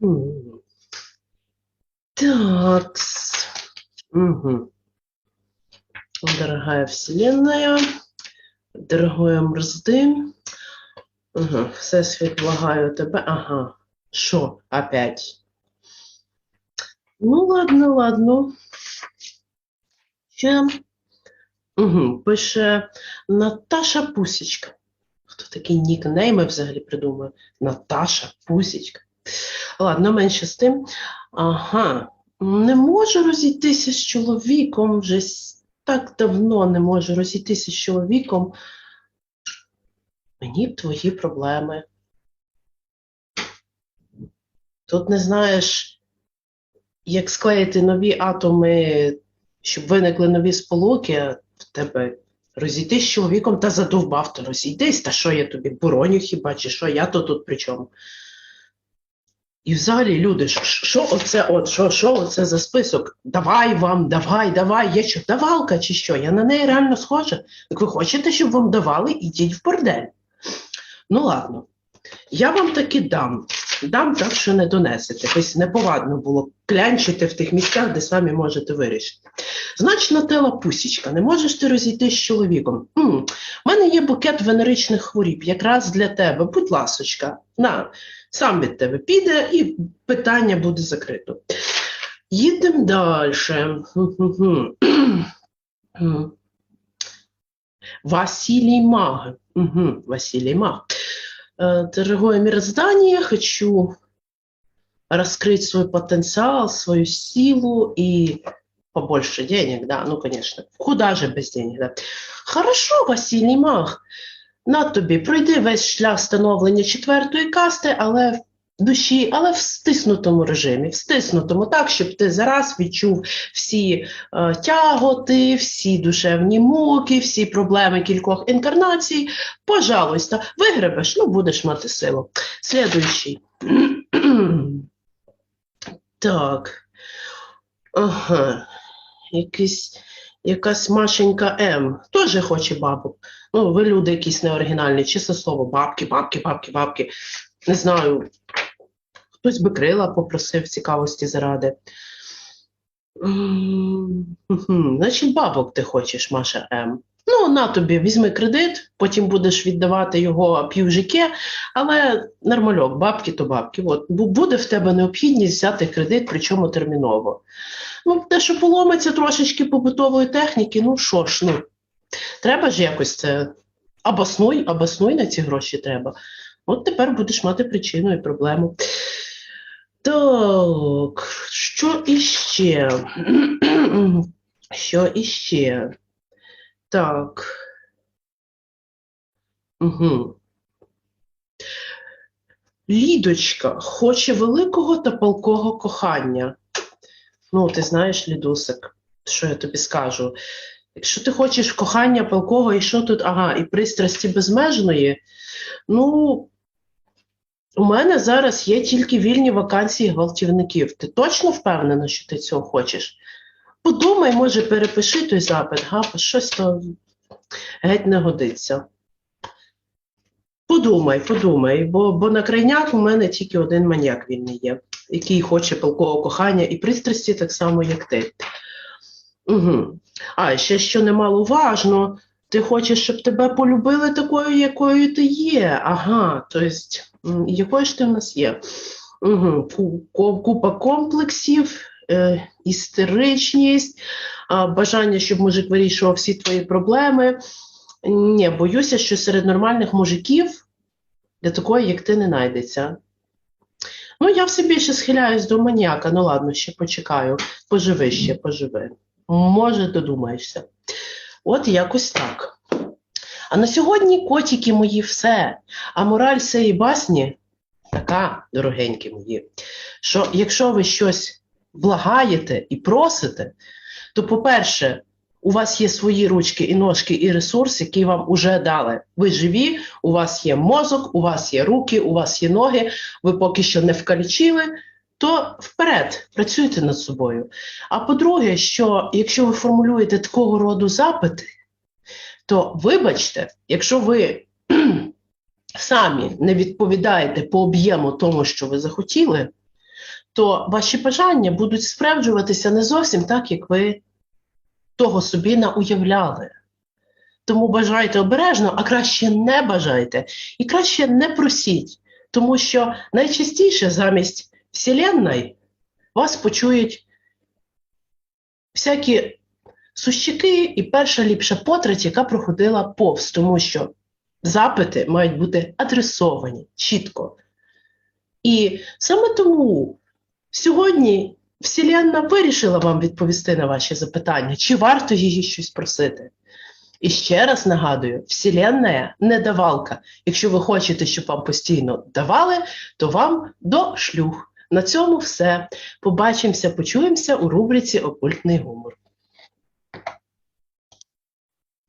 Хм. Так. Угу. Дорогая Вселенная, дорогое мрзди. Угу. Всесвіт, благаю тебе. Ага. Що опять? Ну, ладно, ладно. Ще. Угу. Пише Наташа Пусічка. Хто такі нікнейми взагалі придумав? Наташа Пусічка. Ладно, менше з тим. Ага. Не можу розійтися з чоловіком вже так давно не можу розійтися з чоловіком. Мені б твої проблеми. Тут не знаєш, як склеїти нові атоми, щоб виникли нові сполуки, в тебе розійтись з чоловіком та задовбав, то розійдись, та що я тобі бороню хіба, чи що я то тут при чому? І взагалі, люди, що, оце, от, що, що оце за список? Давай вам, давай, давай, я що, давалка чи що? Я на неї реально схожа. Так ви хочете, щоб вам давали, ідіть в бордель. Ну ладно, я вам таки дам. Дам так, що не донесете. Ось неповадно було клянчити в тих місцях, де самі можете вирішити. Значна тела пусічка, не можеш ти розійти з чоловіком. У мене є букет венеричних хворіб, якраз для тебе. Будь ласочка, на, сам від тебе піде і питання буде закрито. Їдемо далі. Василий Маг. Угу, Василий Маг. Э, Дорогое мироздание, хочу раскрыть свой потенциал, свою силу и побольше денег, да, ну, конечно. Куда же без денег, да? Хорошо, Василій Маг. На тобі, пройди весь шлях становлення четвертої касти, але в душі, але в стиснутому режимі, в стиснутому, так, щоб ти зараз відчув всі е, тяготи, всі душевні муки, всі проблеми кількох інкарнацій. Пожалуйста, вигребеш, ну будеш мати силу. Слідуючий. так. Ага. Якийсь, якась Машенька М. Теж хоче бабок. Ну, ви люди якісь неоригінальні, чисто слово, бабки, бабки, бабки, бабки. Не знаю. Хтось би крила попросив цікавості заради. Значить, бабок ти хочеш, Маша М. Ну, на тобі, візьми кредит, потім будеш віддавати його півжике, але нормальок, бабки то бабки. От, буде в тебе необхідність взяти кредит, причому терміново. Ну, те, що поломиться трошечки побутової техніки, ну що ж, ну, треба ж якось це. Обоснуй, обоснуй на ці гроші треба. От тепер будеш мати причину і проблему. Так, що іще? Що іще? Так. Угу. Лідочка хоче великого та палкого кохання. Ну, ти знаєш, Лідусик, що я тобі скажу? Якщо ти хочеш кохання палкого, і що тут, ага, і пристрасті безмежної, ну, у мене зараз є тільки вільні вакансії гвалтівників. Ти точно впевнена, що ти цього хочеш? Подумай, може, перепиши той запит, га, щось то геть не годиться. Подумай, подумай, бо, бо на крайняк у мене тільки один маньяк вільний є, який хоче палкого кохання і пристрасті так само, як ти. Угу. А ще що немаловажно, ти хочеш, щоб тебе полюбили такою, якою ти є. Ага, тобто, якою ж ти в нас є? Угу. Купа комплексів, істеричність, бажання, щоб мужик вирішував всі твої проблеми. Ні, боюся, що серед нормальних мужиків для такої, як ти, не знайдеться. Ну, я все більше схиляюсь до маніяка. Ну ладно, ще почекаю. Поживи ще, поживи. Може, додумаєшся. От якось так. А на сьогодні котики мої все. А мораль цієї басні така, дорогенькі мої, що якщо ви щось благаєте і просите, то, по-перше, у вас є свої ручки і ножки, і ресурс, які вам уже дали. Ви живі, у вас є мозок, у вас є руки, у вас є ноги, ви поки що не вкалічили, то вперед, працюйте над собою. А по-друге, що якщо ви формулюєте такого роду запити, то вибачте, якщо ви самі не відповідаєте по об'єму тому, що ви захотіли, то ваші бажання будуть справджуватися не зовсім так, як ви того собі науявляли. Тому бажайте обережно, а краще не бажайте. І краще не просіть, тому що найчастіше замість Вселенної вас почують всякі сущики і перша ліпша потрать, яка проходила повз, тому що запити мають бути адресовані чітко. І саме тому сьогодні Вселенна вирішила вам відповісти на ваші запитання, чи варто її щось просити. І ще раз нагадую: Вселенна не давалка. Якщо ви хочете, щоб вам постійно давали, то вам до шлюх. На цьому все. Побачимося, почуємося у рубриці Окультний гумор.